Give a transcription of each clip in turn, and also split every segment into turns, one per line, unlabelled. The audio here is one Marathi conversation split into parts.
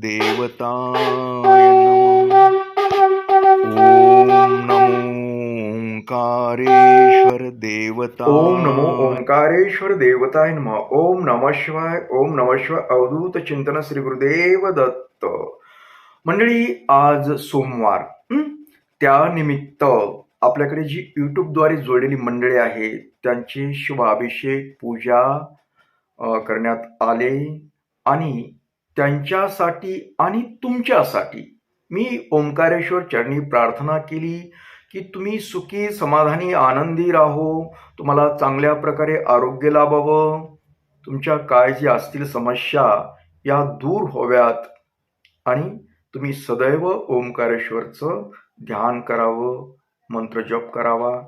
देवताय ॐ नमो ओंकारेश्वर देवता
ओम नमो ओंकारेश्वर देवताय नमः। ओम नम शिवाय ओम नम शिवाय अवधूत चिंतन श्री गुरुदेव दत्त। मंडळी आज सोमवार त्यानिमित्त आपल्याकडे जी युट्यूबद्वारे जोडलेली मंडळी आहेत त्यांचे शुभाभिषेक पूजा करण्यात आले आणि त्यांच्यासाठी आणि तुमच्यासाठी मी ओंकारेश्वर चरणी प्रार्थना केली की तुम्ही सुखी समाधानी आनंदी राहो. तुम्हाला चांगल्या प्रकारे आरोग्य लाभावं. तुमच्या काय असतील समस्या या दूर होव्यात आणि तुम्ही सदैव ओंकारेश्वरचं ध्यान करावं मंत्र जप करावा.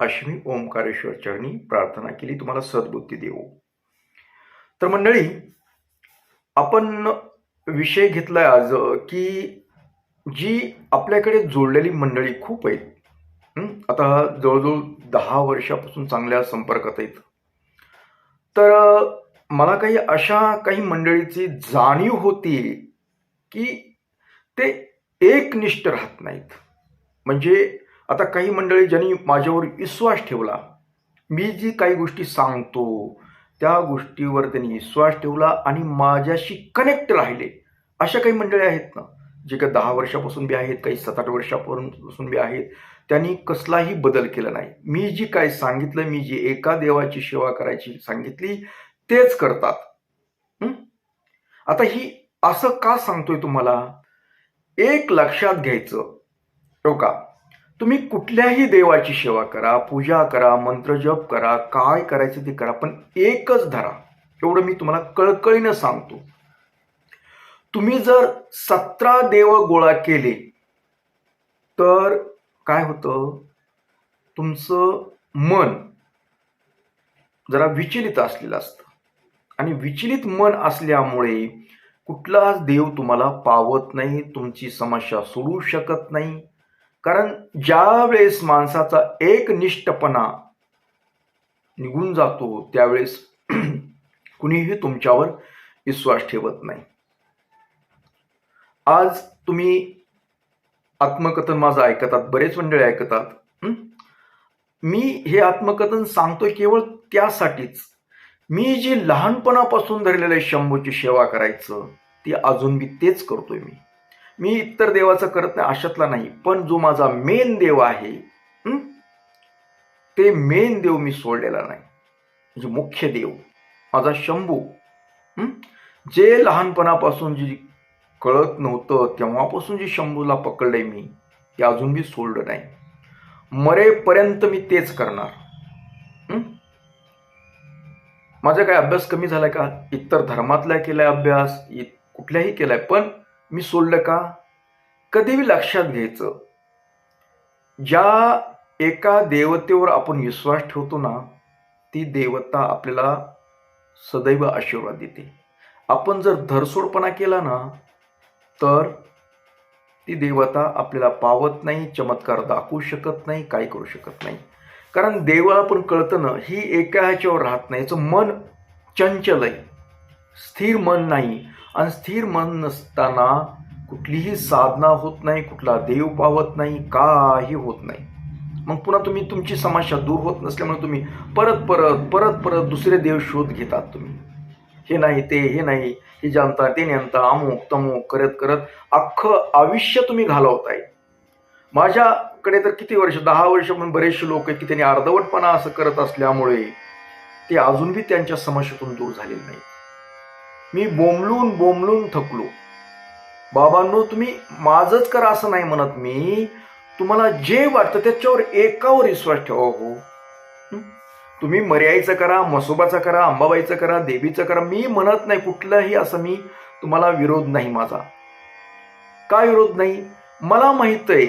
अशी मी ओंकारेश्वर चरणी प्रार्थना केली. तुम्हाला सद्बुद्धी देऊ तर मंडळी आपण विषय घेतलाय आज की जी आपल्याकडे जोडलेली मंडळी खूप आहेत. आता जवळजवळ दहा वर्षापासून चांगल्या संपर्कात आहेत. तर मला काही अशा काही मंडळीची जाणीव होती की ते एकनिष्ठ राहत नाहीत. म्हणजे आता काही मंडळी ज्यांनी माझ्यावर विश्वास ठेवला मी जी काही गोष्टी सांगतो त्या गोष्टीवर त्यांनी विश्वास ठेवला आणि माझ्याशी कनेक्ट राहिले. अशा काही मंडळी आहेत ना जे काही दहा वर्षापासून बी आहेत काही सात आठ वर्षापासून बी आहेत त्यांनी कसलाही बदल केला नाही. मी जी काय सांगितलं मी जी एका देवाची सेवा करायची सांगितली तेच करतात. आता ही असं का सांगतोय तुम्हाला? एक लक्षात घ्यायचं. हो का? तुम्ही कुठल्याही देवाची सेवा करा पूजा करा मंत्रजप करा काय करायचं ते करा पण एकच धरा. एवढं मी तुम्हाला कळकळीनं सांगतो. तुम्ही जर सतरा देव गोळा केले तर काय होतं? तुमचं मन जरा विचलित असलेलं असतं. आणि विचलित मन असल्यामुळे कुठलाच देव तुम्हाला पावत नाही तुमची समस्या सोडू शकत नाही. कारण ज्या वेळेस माणसाचा एक निष्ठपणा निघून जातो त्यावेळेस कुणीही तुमच्यावर विश्वास ठेवत नाही. आज तुम्ही आत्मकथन माझं ऐकतात बरेच मंडळी ऐकतात. मी हे आत्मकथन सांगतोय केवळ त्यासाठीच. मी जी लहानपणापासून धरलेलं आहे शंभूची सेवा करायचं ती अजून मी तेच करतोय मी. मी इतर देवाचं करत नाही अशातला नाही. पण जो माझा मेन देव आहे ते मेन देव मी सोडलेला नाही. म्हणजे मुख्य देव. माझा शंभू. जे लहानपणापासून जी कळत नव्हतं तेव्हापासून जे शंभूला पकडलंय मी ते अजून मी सोडलं नाही. मरेपर्यंत मी तेच करणार. माझा काय अभ्यास कमी झालाय का? इतर धर्मातला केलाय अभ्यास इ- कुठल्याही केलाय. पण मी सोडलं का? कधीही लक्षात घ्यायचं. ज्या एका देवतेवर आपण विश्वास ठेवतो ना ती देवता आपल्याला सदैव आशीर्वाद देते. आपण जर धरसोडपणा केला ना तर ती देवता आपल्याला पावत नाही चमत्कार दाखवू शकत नाही काय करू शकत नाही. कारण देवाला पण कळतं ना ही एका ह्याच्यावर राहत नाही. याचं मन चंचल आहे स्थिर मन नाही. आणि स्थिर मन नसताना कुठलीही साधना होत नाही कुठला देव पावत नाही काही होत नाही. मग पुन्हा तुम्ही तुमची समस्या दूर होत नसल्यामुळे तुम्ही परत परत परत परत दुसरे देव शोध घेतात तुम्ही. हे नाही ते हे नाही हे जाणता ते नेमता अमुक तमुक करत करत अख्खं आयुष्य तुम्ही घालवताय. माझ्याकडे तर किती वर्ष दहा वर्ष पण बरेचसे लोक आहेत की त्यांनी अर्धवटपणा असं करत असल्यामुळे ते अजून बी त्यांच्या समस्येतून दूर झालेले नाही मी बोंबलून बोंबलून थकलो. बाबांनो तुम्ही माझंच करा असं नाही म्हणत मी. तुम्हाला जे वाटतं त्याच्यावर एकावर विश्वास ठेवा हो. तुम्ही मर्याईचं करा मसोबाचं करा अंबाबाईचं करा देवीचं करा. मी म्हणत नाही कुठलाही असं मी तुम्हाला विरोध नाही माझा. काय विरोध नाही? मला माहीत आहे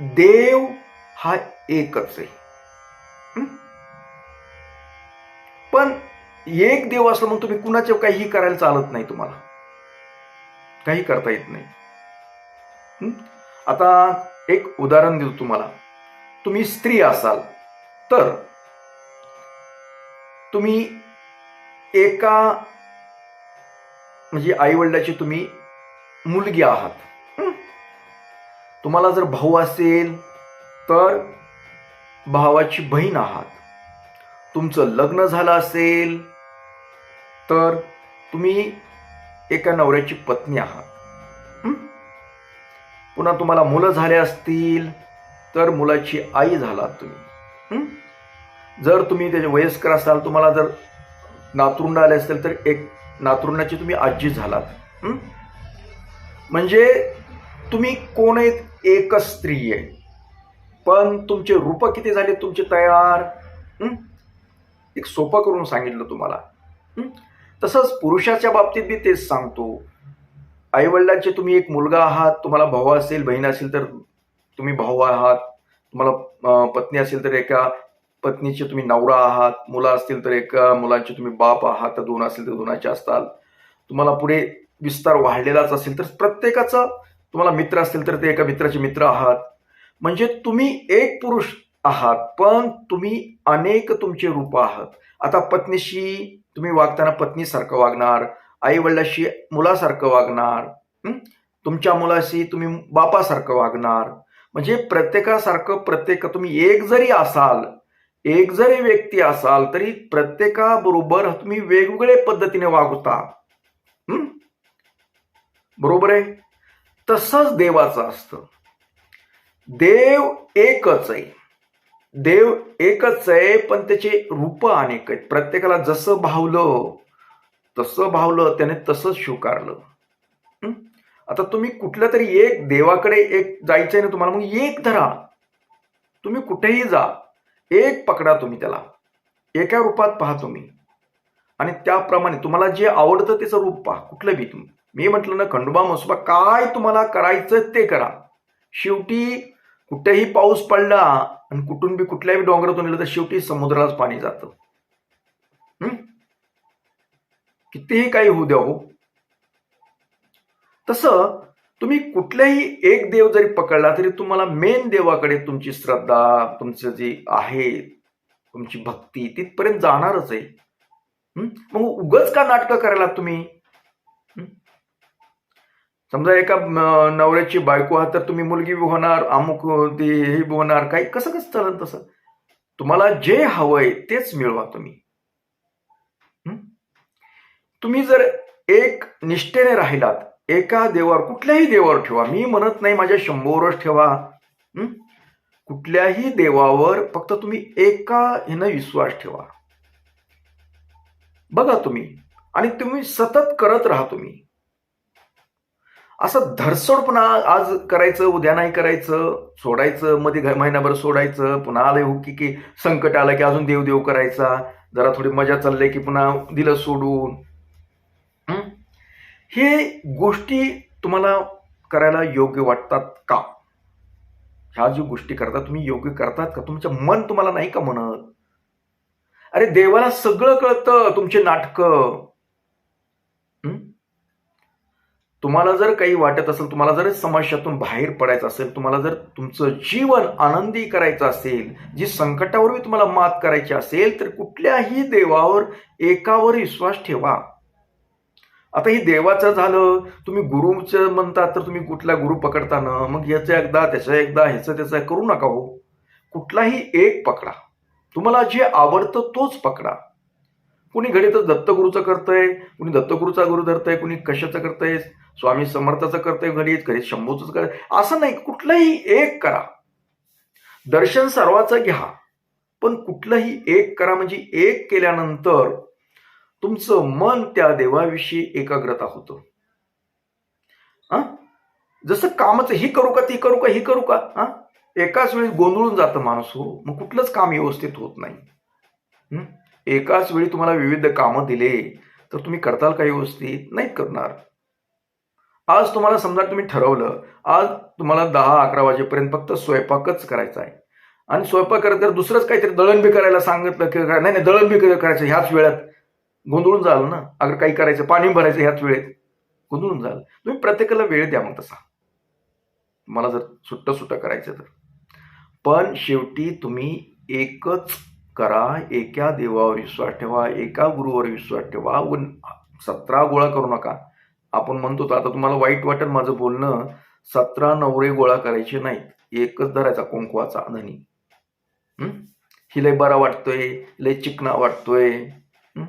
देव हा एकच आहे. पण एक देव असला मग तुम्ही कुणाचे काहीही करायला चालत नाही तुम्हाला. काही करता येत नाही. आता एक उदाहरण देतो तुम्हाला. तुम्ही स्त्री असाल तर तुम्ही एका म्हणजे आई वडिलाची तुम्ही मुलगी आहात. तुम्हाला जर भाऊ असेल तर भावाची बहीण आहात. तुमचं लग्न झालं असेल तर तुम्ही एका नवऱ्याची पत्नी आहात. पुन्हा तुम्हाला मुलं झाले असतील तर मुलाची आई झालात तुम्ही. जर तुम्ही त्याचे वयस्कर असाल तुम्हाला जर नातरुंड आले असतील तर एक नातरुंडाची तुम्ही आजी झालात. म्हणजे तुम्ही कोण आहेत एकच स्त्री आहे. पण तुमचे रूप किती झाले तुमचे तयार? एक सोपं करून सांगितलं तुम्हाला. तसंच पुरुषाच्या बाबतीत मी तेच सांगतो. आईवडिलांचे तुम्ही एक मुलगा आहात तुम्हाला भाऊ असेल बहीण असेल तर तुम्ही भाऊ आहात. तुम्हाला पत्नी असेल तर एका पत्नीचे तुम्ही नवरा आहात मुलं असतील तर एका मुलांचे तुम्ही बाप आहात तर दोन असतील तर दोनाचे असताल तुम्हाला पुढे विस्तार वाढलेलाच असेल तर प्रत्येकाचा तुम्हाला मित्र असतील तर ते एका मित्राचे मित्र आहात. म्हणजे तुम्ही एक पुरुष आहात. पण तुम्ही अनेक तुमचे रूप आहात. आता पत्नीशी तुम्ही वागताना पत्नीसारखं वागणार आई वडिलाशी मुलासारखं वागणार तुमच्या मुलाशी तुम्ही बापासारखं वागणार. म्हणजे प्रत्येकासारखं प्रत्येक तुम्ही एक जरी असाल एक जरी व्यक्ती असाल तरी प्रत्येकाबरोबर तुम्ही वेगवेगळ्या पद्धतीने वागता. बरोबर आहे? तसंच देवाचं असतं. देव एकच आहे. देव एकच आहे पण त्याचे रूप अनेक आहेत. प्रत्येकाला जसं भावलं तसं भावलं त्याने तसंच स्वीकारलं. आता तुम्ही कुठल्या तरी एक देवाकडे एक जायचं आहे ना तुम्हाला मग एक धरा. तुम्ही कुठेही जा. एक पकडा तुम्ही त्याला. एका रूपात पहा तुम्ही. आणि त्याप्रमाणे तुम्हाला जे आवडतं त्याचं रूप पहा कुठलं बी तुम्ही. मी म्हटलं ना खंडोबा मसोबा काय तुम्हाला करायचं ते करा. शेवटी कुठेही पाऊस पडला आणि कुठून बी कुठल्याही डोंगरातून गेलं तर शेवटी समुद्रालाच पाणी जातं. कितीही काही होऊ द्या हो. तसं तुम्ही कुठल्याही एक देव जरी पकडला तरी तुम्हाला मेन देवाकडे तुमची श्रद्धा तुमचं जे आहे तुमची भक्ती तिथपर्यंत जाणारच आहे. मग उगच का नाटकं करायला तुम्ही? समजा एका नवऱ्याची बायको आहात तर तुम्ही मुलगी बी होणार अमुक ते हे बी होणार काही कसं कसं चालेल तसं? तुम्हाला जे हवंय तेच मिळवा तुम्ही. तुम्ही जर एक निष्ठेने राहिलात एका देवावर कुठल्याही देवावर ठेवा. मी म्हणत नाही माझ्या शंभरच ठेवा. कुठल्याही देवावर फक्त तुम्ही एका ह्यानं विश्वास ठेवा. बघा तुम्ही. आणि तुम्ही सतत करत राहा तुम्ही. असं धरसोडपणा आज करायचं उद्या नाही करायचं सोडायचं मध्ये महिनाभर सोडायचं पुन्हा आलं हो की की संकट आलं की अजून देव देव करायचा जरा थोडी मजा चालली की पुन्हा दिलं सोडून. हे गोष्टी तुम्हाला करायला योग्य वाटतात का? ह्या ज्या गोष्टी करता तुम्ही योग्य करतात का? तुमचं मन तुम्हाला नाही का म्हणत? अरे देवाला सगळं कळतं तुमचे नाटकं हं? तुम्हाला जर काही वाटत असेल तुम्हाला जर समस्यातून बाहेर पडायचं असेल तुम्हाला जर तुमचं जीवन आनंदी करायचं असेल जी संकटावर तुम्हाला मात करायची असेल तर कुठल्याही देवावर एकावर विश्वास ठेवा. आता हे देवाचं झालं तुम्ही गुरुचं म्हणतात तर तुम्ही कुठला गुरु पकडताना मग याचं एकदा त्याचं एकदा ह्याचं त्याचं करू नका हो. कुठलाही एक पकडा. तुम्हाला जे आवडतं तोच पकडा. कुणी घडी तर दत्तगुरूचं करतंय कुणी दत्तगुरूचा गुरु धरतंय कुणी कशाचं करतंय स्वामी समर्थाचं करतंय घडीत घरी शंभूचं करत असं नाही कुठलंही एक करा. दर्शन सर्वाचं घ्या. पण कुठलंही एक करा म्हणजे एक केल्यानंतर तुमचं मन त्या देवाविषयी एकाग्रता होतं. हा? जसं कामाचं ही करू का ती करू का ही करू का हा? एकाच वेळी गोंधळून जातं माणूस हो. मग कुठलंच काम व्यवस्थित होत नाही. एकाच वेळी तुम्हाला विविध कामं दिले तर तुम्ही करताल काही व्यवस्थित नाही करणार. आज तुम्हाला समजा तुम्ही ठरवलं आज तुम्हाला दहा अकरा वाजेपर्यंत फक्त स्वयंपाकच करायचा आहे. आणि स्वयंपाक करत तर दुसरंच काहीतरी दळण बी करायला सांगितलं की नाही नाही दळण बी करायचं ह्याच वेळात. गोंधळून जाल ना? अगर काही करायचं पाणी भरायचं ह्याच वेळेत. गोंधळून जाल. तुम्ही प्रत्येकाला वेळ द्या मग तसा. मला जर सुट्ट सुट्ट करायचं तर. पण शेवटी तुम्ही एकच करा एका देवावर विश्वास ठेवा एका गुरुवर विश्वास ठेवा व सतरा गोळा करू नका. आपण म्हणतो तर आता तुम्हाला वाईट वाटेल माझं बोलणं. सतरा नवरे गोळा करायचे नाहीत. एकच धरायचा कुंकवाचा धनी. हं? ही बरा वाटतोय लय चिकना वाटतोय. हं?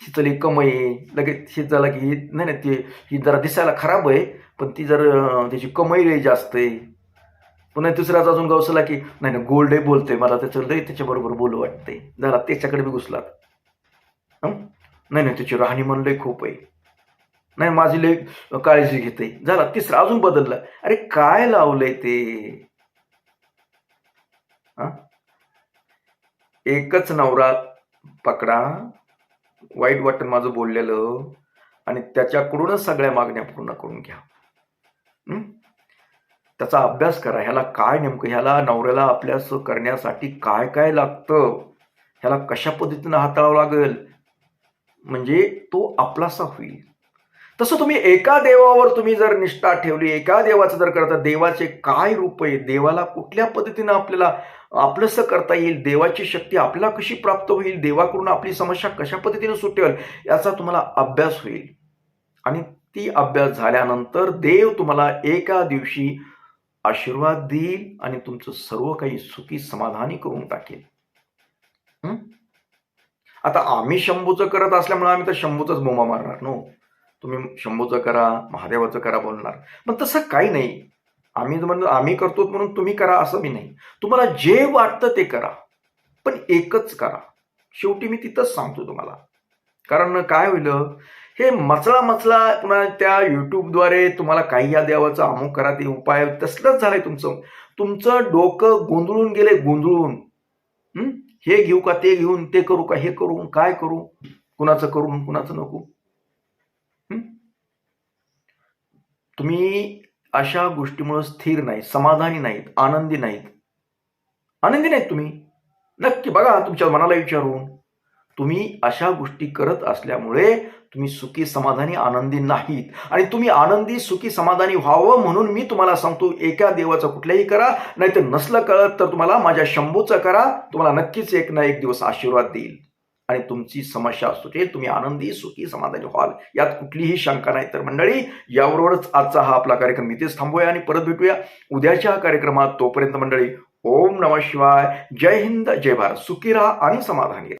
हिचं लय कमाई लगेच हे झालं की नाही नाही ती ही जरा दिसायला खराब आहे पण ती जर त्याची कमाई लय जास्त आहे. पुन्हा दुसऱ्याचा अजून गवसला की नाही नाही गोल्डे आहे मला त्याचं लय त्याच्याबरोबर बोलू वाटतंय. झाला त्याच्याकडे बी घुसलात. नाही नाही त्याची राहणीमान लय खूप आहे. नाही माझी लय काळजी घेते. झाला तिसरा अजून बदलला. अरे काय लावलंय ते? एकच नवरा पकडा वाईट वाटण माझं बोललेलं आणि त्याच्याकडूनच सगळ्या मागण्या पूर्ण करून घ्या. त्याचा अभ्यास करा. ह्याला काय नेमकं ह्याला नवऱ्याला अभ्यास करण्यासाठी काय काय लागतं? ह्याला कशा पद्धतीनं हाताळावं लागेल? म्हणजे तो आपलासा होईल. तसं तुम्ही एका देवावर तुम्ही जर निष्ठा ठेवली एका देवाचं जर करता देवाचे काय रूप आहे? देवाला कुठल्या पद्धतीनं आपल्याला आपलंसं करता येईल? देवाची शक्ती आपल्याला कशी प्राप्त होईल? देवाकडून आपली समस्या कशा पद्धतीनं सुटेल? याचा तुम्हाला अभ्यास होईल. आणि ती अभ्यास झाल्यानंतर देव तुम्हाला एका दिवशी आशीर्वाद देईल आणि तुमचं सर्व काही सुखी समाधानी करून टाकेल. आता आम्ही शंभूचं करत असल्यामुळे आम्ही तर शंभूचाच बोमा मारणार नो. तुम्ही शंभूचं करा महादेवाचं करा बोलणार. पण तसं काही नाही. आम्ही म्हणलं आम्ही करतो म्हणून तुम्ही करा असं मी नाही. तुम्हाला जे वाटतं ते करा. पण एकच करा. शेवटी मी तिथंच सांगतो तुम्हाला. कारण काय होईल? हे मचला मचला पुन्हा त्या युट्यूबद्वारे तुम्हाला काही या देवाचं अमुक करा ते उपाय तसलंच झालंय तुमचं. तुमचं डोकं गोंधळून गेले गोंधळून. हे? घेऊ का ते घेऊन ते करू का हे करू काय करू? कुणाचं करू कुणाचं नको? तुम्ही अशा गोष्टीमुळे स्थिर नाही समाधानी नाहीत आनंदी नाहीत. आनंदी नाहीत तुम्ही. नक्की बघा तुमच्या मनाला विचारून. तुम्ही अशा गोष्टी करत असल्यामुळे तुम्ही सुखी समाधानी आनंदी नाहीत. आणि तुम्ही आनंदी सुखी समाधानी व्हावं म्हणून मी तुम्हाला सांगतो एका देवाचं कुठल्याही करा नाहीतर नसलं कळत तर तुम्हाला माझ्या शंभूचं करा तुम्हाला नक्कीच एक ना एक दिवस आशीर्वाद देईल. आणि तुमची समस्या सुटेल तुम्ही आनंदी सुखी समाधानी व्हाल यात कुठलीही शंका नाही. तर मंडळी याबरोबरच आजचा हा आपला कार्यक्रम इथेच थांबूया आणि परत भेटूया. उद्याच्या कार्यक्रमात तोपर्यंत मंडळी ओम नम शिवाय. जय हिंद जय भारत. सुखी राहा आणि समाधानी